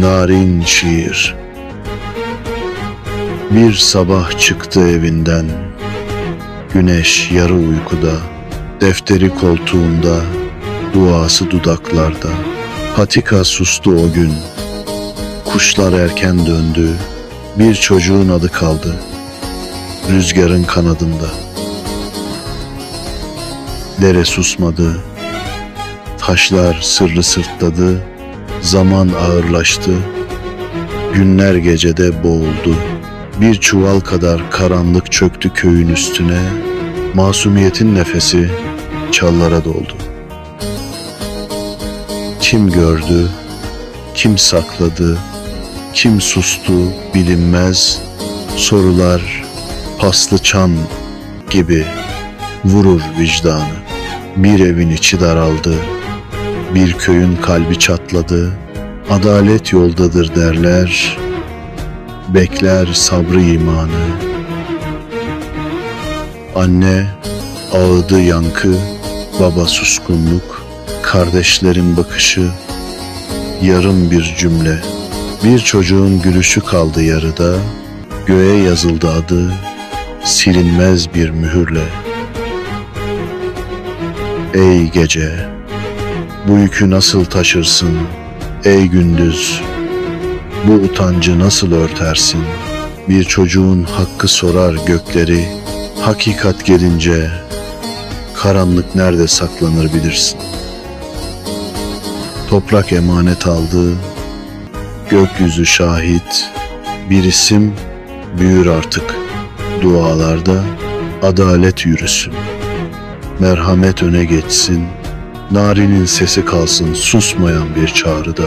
narin şiir. Bir sabah çıktı evinden. Güneş yarı uykuda Defteri koltuğunda Duası dudaklarda. Patika sustu o gün. Kuşlar erken döndü. Bir çocuğun adı kaldı. Rüzgarın kanadında. Dere susmadı. Taşlar sırrı sırtladı Zaman ağırlaştı Günler gecede boğuldu. Bir çuval kadar karanlık çöktü köyün üstüne Masumiyetin nefesi çallara doldu. Kim gördü, kim sakladı, kim sustu bilinmez Sorular paslı çan gibi vurur vicdanı. Bir evin içi daraldı, bir köyün kalbi çatladı Adalet yoldadır derler Bekler sabrı imanı. Anne ağıdı yankı Baba suskunluk Kardeşlerin bakışı. Yarım bir cümle Bir çocuğun gülüşü kaldı yarıda. Göğe yazıldı adı Silinmez bir mühürle. Ey gece bu yükü nasıl taşırsın ey gündüz? Bu utancı nasıl örtersin? Bir çocuğun hakkı sorar gökleri, hakikat gelince karanlık nerede saklanır bilirsin. Toprak emanet aldı, gökyüzü şahit, bir isim büyür artık dualarda adalet yürüsün. Merhamet öne geçsin, Nari'nin sesi kalsın susmayan bir çağrıda.